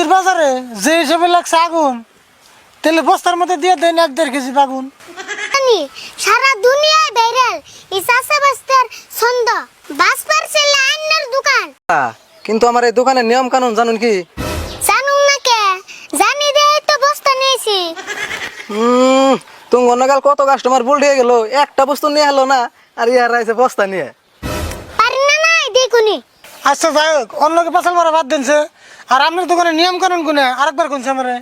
সবজির বাজারে যে হিসেবে লাগছে আগুন তাহলে বস্তার মধ্যে দিয়ে দেন এক দেড় কেজি আগুন সারা দুনিয়ায় ভাইরাল এই চাষা বাস্তার ছন্দ। বাস পার্সেল আইনের দোকান। কিন্তু আমার এই দোকানের নিয়ম কানুন জানুন কি? জানুম না কে? জানি দে তো বস্তা নিয়েছি। উম, তুমি অন্যকাল কত কাস্টমার ভুল দিয়ে গেল একটা বস্তু নিয়ে হলো না আর ইয়ার আইছে বস্তা নিয়ে। পারি না নাই দেখুনি। আচ্ছা যাই হোক অন্যকে পাশাল মারা বাদ দিনছে। আর আপনার দোকানে নিয়ম কানুন কোনে? আরেকবার কোনছে আমারে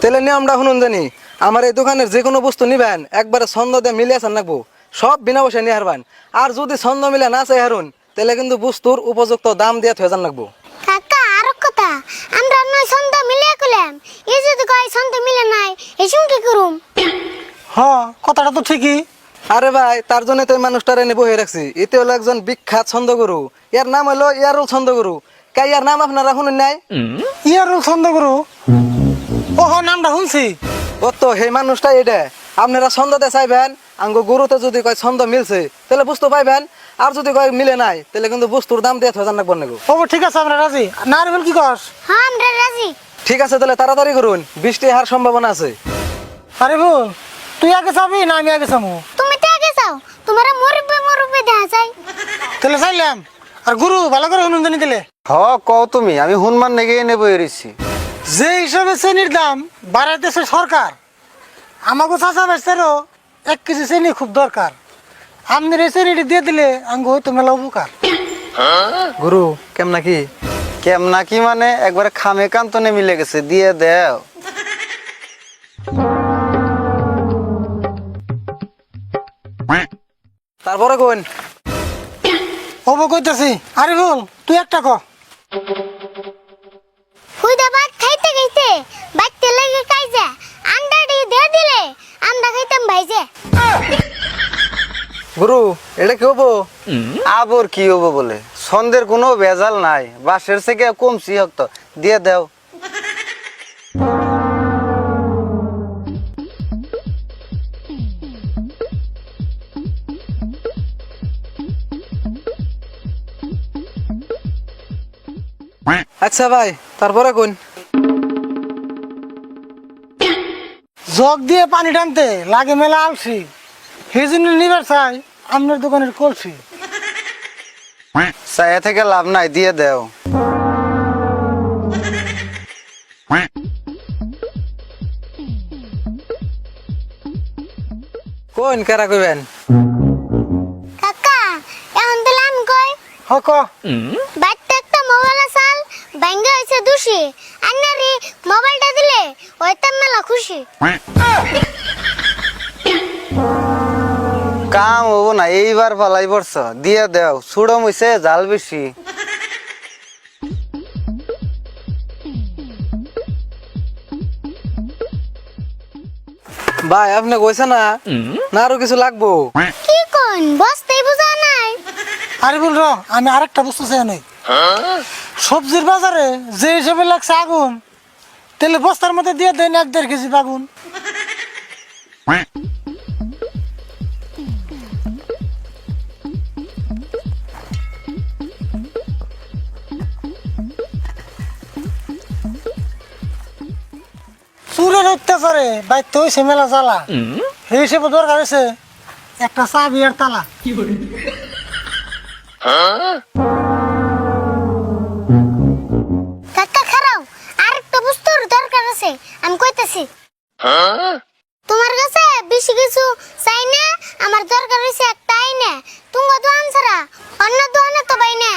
তাহলে নিয়মটা শুনুন জানি। আমার এই দোকানের যে কোনো বস্তু নিবেন একবারে ছন্দ দিয়ে মিলে আসান রাখব সব বিনা পয়সা নিয়ে হারবেন। আর যদি ছন্দ মিলে না চাই হারুন তাহলে কিন্তু বস্তুর উপযুক্ত দাম দিয়ে থয়ে যান রাখব কাকা আর কথা। আমরা নয় ছন্দ মিলে কইলাম এই যদি কয় ছন্দ মিলে নাই এসম কি করুম? হ কথাটা তো ঠিকই। আরে ভাই তার জন্য তো এই মানুষটারে এনে বহে রাখছি। এতে হলো একজন বিখ্যাত ছন্দ গুরু। ইয়ার নাম হলো ইয়ারুল ছন্দ গুরু কে ইয়ার নাম আপনারা শুনুন নাই? ইয়ার ছন্দ করু। ও হ নামটা শুনছি। ও তো সেই মানুষটা এটা। আপনারা ছন্দতে চাইবেন আঙ্গ গুরুতে যদি কয় ছন্দ মিলছে তাহলে বুঝতে পাইবেন। আর যদি কয় মিলে নাই তাহলে কিন্তু বস্তুর দাম দিয়ে যান রাখবেন নাকো ও ঠিক আছে আমরা রাজি। না রেবেল কি কস? হ্যাঁ আমরা রাজি। ঠিক আছে তাহলে তাড়াতাড়ি করুন। বৃষ্টি হওয়ার সম্ভাবনা আছে। আরে বল তুই আগে যাবি না আমি আগে যাব তুমি তো আগে যাও তোমার মুরব্বি মুরব্বি দেখা যায়। তাহলে চাইলাম। আর গুরু ভালো করে জানি দিলে হ কও তুমি আমি হুনমান নেগে নেব এরিছি যে হিসাবে চেনির দাম বাড়াইতেছে সরকার আমাকে চাষা বেচতেরও এক কেজি চেনি খুব দরকার। আপনার এই চেনিটি দিয়ে দিলে আঙ্গু হয়তো মেলা উপকার। গুরু কেমন নাকি কেম নাকি মানে? একবারে খামে কান্তনে মিলে গেছে দিয়ে দেও। তারপরে কোন? হব কইতেছি। আরে বল তুই একটা ক। হুইদা ভাত খাইতে খাইতে বাইতে লেগে কাইজা আন্ডা দিয়ে দিয়ে দিলে আমরা খাইতাম ভাইজে। গুরু এটা কি হব আবর কি হব বলে? সন্দের কোনো ভেজাল নাই বাসের থেকে কমছি হোক তো দিয়ে দেও। আচ্ছা ভাই তারপরে কোন? জগ দিয়ে পানি টানতে লাগে মেলা আলসি। সেই জন্য নিবার চাই আপনার দোকানের কলসি। চায়া থেকে লাভ নাই দিয়ে দেও। কোন কেরা কইবেন? কাকা এখন আমি কই? হ ক বাইতে একটা মোবাইল আসাল ব্যাঙ্গে হয়েছে দুষি। মোবাইলটা দিলে ওইতাম মেলা খুশি। কাম হব না এইবার পালাই পড়ছ। দিয়ে দেও ছুড়ো মুইছে জাল বেশি। ভাই আপনি কইছে না? না আরও কিছু লাগবো? কি কোন বসতেই বুঝা নাই। আরে বল র আমি আরেকটা বস্তু চাই নাই সবজির বাজারে যে হিসেবে লাগছে আগুন তাহলে বস্তার মধ্যে দিয়ে দেন এক দেড় কেজি আগুন চুরের অত্যাচারে বাইতে হয়েছে মেলা জ্বালা। সেই হিসেবে দরকার হয়েছে একটা চা বিয়ার তালা। কাকা আছে, আমি কইতাছি। তোমার কাছে বেশি কিছু চাই না, আমার দরকার হইছে একটাই না। তুমি দোকান ছাড়া অন্য দোকানে তো পাই না।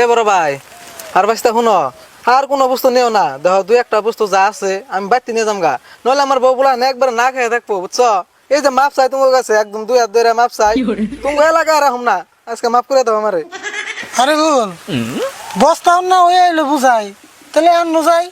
এ বড় ভাই? আর বাঁচতে শুনো আর কোনো বস্তু নিও না। দেখো দুই একটা বস্তু যা আছে আমি বাড়তি নিয়ে যাম গা নইলে আমার বউ বলা একবার না খেয়ে থাকব বুঝছ? এই যে মাপ চাই তোমার কাছে একদম দুই হাত ধরে মাপ চাই। তুমি এলাকা রাখুম না। আজকে মাপ করে দাও আমারে। আরে বল বস্তা না হয়ে এলো বুঝাই। তাহলে আর যাই।